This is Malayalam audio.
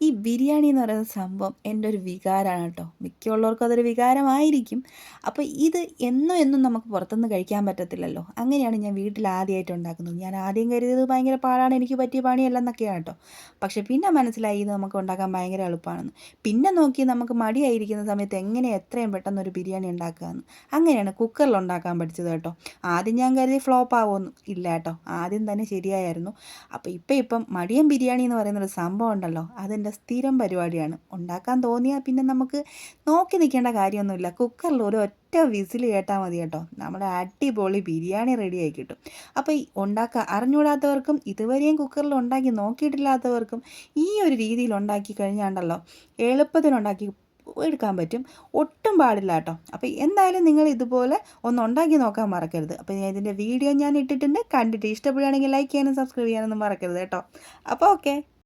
ഈ ബിരിയാണി എന്ന് പറയുന്ന സംഭവം എന്റെ ഒരു വികാരമാണ് കേട്ടോ. മിക്കുള്ളവർക്കും അതൊരു വികാരമായിരിക്കും. അപ്പോൾ ഇത് എന്നും എന്നും നമുക്ക് പുറത്തുനിന്ന് കഴിക്കാൻ പറ്റത്തില്ലല്ലോ. അങ്ങനെയാണ് ഞാൻ വീട്ടിൽ ആദ്യമായിട്ട് ഉണ്ടാക്കുന്നത്. ഞാൻ ആദ്യം കരുതിയത് ഭയങ്കര പാടാണ് എനിക്ക് പറ്റിയ പണിയല്ലെന്നൊക്കെയാണ് കേട്ടോ. പക്ഷേ പിന്നെ മനസ്സിലായി ഇത് നമുക്ക് ഉണ്ടാക്കാൻ ഭയങ്കര എളുപ്പമാണെന്ന്. പിന്നെ നോക്കി നമുക്ക് മടിയായിരിക്കുന്ന സമയത്ത് എങ്ങനെ എത്രയും പെട്ടെന്ന് ഒരു ബിരിയാണി ഉണ്ടാക്കുകയെന്ന്. അങ്ങനെയാണ് കുക്കറിൽ ഉണ്ടാക്കാൻ പഠിച്ചത് കേട്ടോ. ആദ്യം ഞാൻ കരുതി ഫ്ലോപ്പ് ആവുമെന്ന് ഇല്ല കേട്ടോ. ആദ്യം തന്നെ ശരിയായിരുന്നു. അപ്പോൾ ഇപ്പം ഇപ്പം മടിയൻ ബിരിയാണി എന്ന് പറയുന്നൊരു സംഭവം ഉണ്ടല്ലോ. അതെന്റെ സ്ഥിരം പരിപാടിയാണ്. ഉണ്ടാക്കാൻ തോന്നിയാൽ പിന്നെ നമുക്ക് നോക്കി നിൽക്കേണ്ട കാര്യമൊന്നുമില്ല. കുക്കറിൽ ഒരു ഒറ്റ വിസിൽ കേട്ടാൽ മതി കേട്ടോ. നമ്മുടെ അടിപൊളി ബിരിയാണി റെഡിയായി കിട്ടും. അപ്പോൾ ഈ ഉണ്ടാക്കാൻ അറിഞ്ഞൂടാത്തവർക്കും ഇതുവരെയും കുക്കറിൽ ഉണ്ടാക്കി നോക്കിയിട്ടില്ലാത്തവർക്കും ഈ ഒരു രീതിയിൽ ഉണ്ടാക്കി കഴിഞ്ഞാണ്ടല്ലോ എളുപ്പത്തിനുണ്ടാക്കി എടുക്കാൻ പറ്റും. ഒട്ടും പാടില്ല കേട്ടോ. അപ്പോൾ എന്തായാലും നിങ്ങൾ ഇതുപോലെ ഒന്ന് ഉണ്ടാക്കി നോക്കാൻ മറക്കരുത്. അപ്പോൾ ഞാൻ ഇതിന്റെ വീഡിയോ ഞാൻ ഇട്ടിട്ടുണ്ട്. കണ്ടിട്ട് ഇഷ്ടപ്പെടുകയാണെങ്കിൽ ലൈക്ക് ചെയ്യാനും സബ്സ്ക്രൈബ് ചെയ്യാനൊന്നും മറക്കരുത് കേട്ടോ. അപ്പോൾ ഓക്കെ